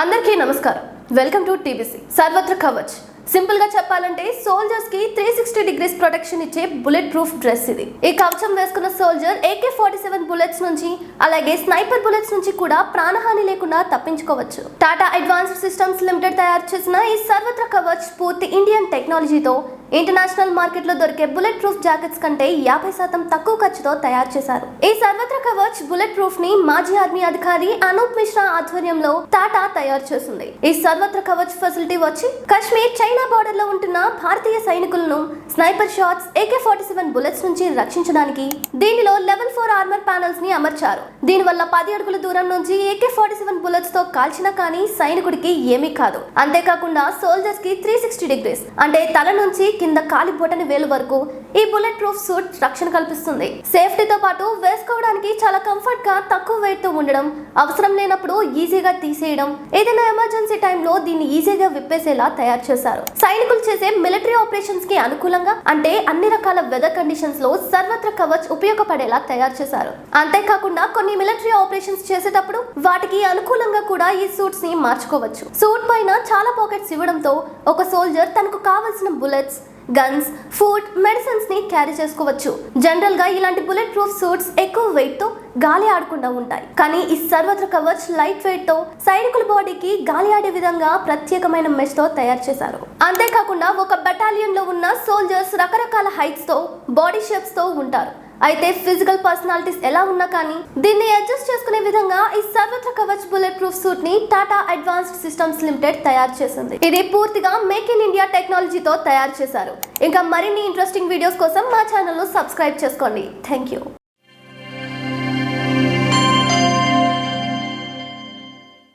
అందరికీ నమస్కారం. Welcome to TBC సర్వత్ర కవచ్. సింపుల్గా చెప్పాలంటే సోల్జర్స్కి త్రీ సిక్స్టీ డిగ్రీస్ ప్రొటెక్షన్ ఇచ్చే బుల్లెట్ ప్రూఫ్ డ్రెస్ ఇది. ఈ కవచం వేసుకున్న soldier AK forty seven bullets నుంచి అలాగే స్నైపర్ బుల్లెట్స్ నుంచి కూడా ప్రాణహాని లేకుండా తప్పించుకోవచ్చు. టాటా అడ్వాన్స్డ్ సిస్టమ్స్ లిమిటెడ్ తయారు చేసిన ఈ సర్వత్ర కవచ్ పూర్తి ఇండియన్ టెక్నాలజీతో ఇంటర్నేషనల్ మార్కెట్లో దొరికే బుల్లెట్ ప్రూఫ్ జాకెట్స్ కంటే యాభై శాతం తక్కువ ఖర్చుతో తయారు చేశారు. ఈ సర్వత్ర కవచ్ బుల్లెట్ ప్రూఫ్ని మాజీ ఆర్మీ అధికారి అనూప్ మిశ్రా ఆధ్వర్యంలో టాటా తయారు చేసింది. ఈ సర్వత్ర కవచ్ ఫెసిలిటీ వచ్చి కశ్మీర్ చైనా బార్డర్లో ఉంటున్న భారతీయ సైనికులను sniper shots AK forty seven bullets నుంచి రక్షించడానికి దీనిలో లెవెల్ ఫోర్ ఆర్మర్ ప్యానల్స్ని అమర్చారు. దీనివల్ల పది అడుగుల దూరం నుంచి ఏకే ఫార్టీ సెవెన్ బుల్లెట్స్తో కాల్చినా కానీ సైనికుడికి ఏమీ కాదు. అంతేకాకుండా సోల్జర్స్కి త్రీ సిక్స్టీ డిగ్రీస్ అంటే తల నుంచి కింద కాలిపోటని వేలు వరకు ఈ బుల్లెట్ ప్రూఫ్ సూట్ రక్షణ కల్పిస్తుంది. సేఫ్టీతో పాటు వేసుకోవడానికి చాలా కంఫర్ట్గా తక్కువ వెయిట్తో ఉండడం అవసరం లేనప్పుడు ఈజీగా తీసేయడం ఏదైనా ఎమర్జెన్సీ టైంలో దీన్ని ఈజీగా విప్పేసేలా తయారు చేశారు. సైనికులు చేసే మిలిటరీ ఆపరేషన్స్కి అనుకూలంగా అంటే అన్ని రకాల వెదర్ కండిషన్స్లో సర్వత్ర కవచ్ ఉపయోగపడేలా తయారు చేశారు. అంతేకాకుండా కొన్ని మిలిటరీ ఆపరేషన్స్ చేసేటప్పుడు వాటికి అనుకూలంగా కూడా ఈ సూట్స్ని మార్చుకోవచ్చు. సూట్ పైన చాలా పాకెట్స్ ఇవ్వడంతో ఒక సోల్జర్ తనకు కావలసిన బుల్లెట్స్ గన్స్ ఫుడ్ మెడిసిన్స్ని క్యారీ చేసుకోవచ్చు. జనరల్గా ఇలాంటి బుల్లెట్ ప్రూఫ్ సూట్స్ ఎక్కువ వెయిట్తో గాలి ఆడకుండా ఉంటాయి. కానీ ఈ సర్వత్ర కవచ్ లైట్ వెయిట్తో సైనికుల బాడీకి గాలి ఆడే విధంగా ప్రత్యేకమైన మెష్తో తయారు చేశారు. అంతేకాకుండా ఒక బెటాలియన్లో ఉన్న సోల్జర్స్ రకరకాల హైట్స్తో బాడీ షేప్స్తో ఉంటారు. అయితే ఫిజికల్ పర్సనాలిటీస్ ఎలా ఉన్నా కానీ దీన్ని అడ్జస్ట్ చేసుకునే విధంగా ఈ సర్వత్ర కవచ్ బుల్లెట్ ప్రూఫ్ సూట్ని టాటా అడ్వాన్స్డ్ సిస్టమ్స్ లిమిటెడ్ తయారు చేసింది. ఇది పూర్తిగా మేక్ ఇన్ ఇండియా టెక్నాలజీతో తయారు చేశారు. ఇంకా మరిన్ని ఇంట్రెస్టింగ్ వీడియోస్ కోసం మా ఛానల్ సబ్స్క్రైబ్ చేసుకోండి. Thank you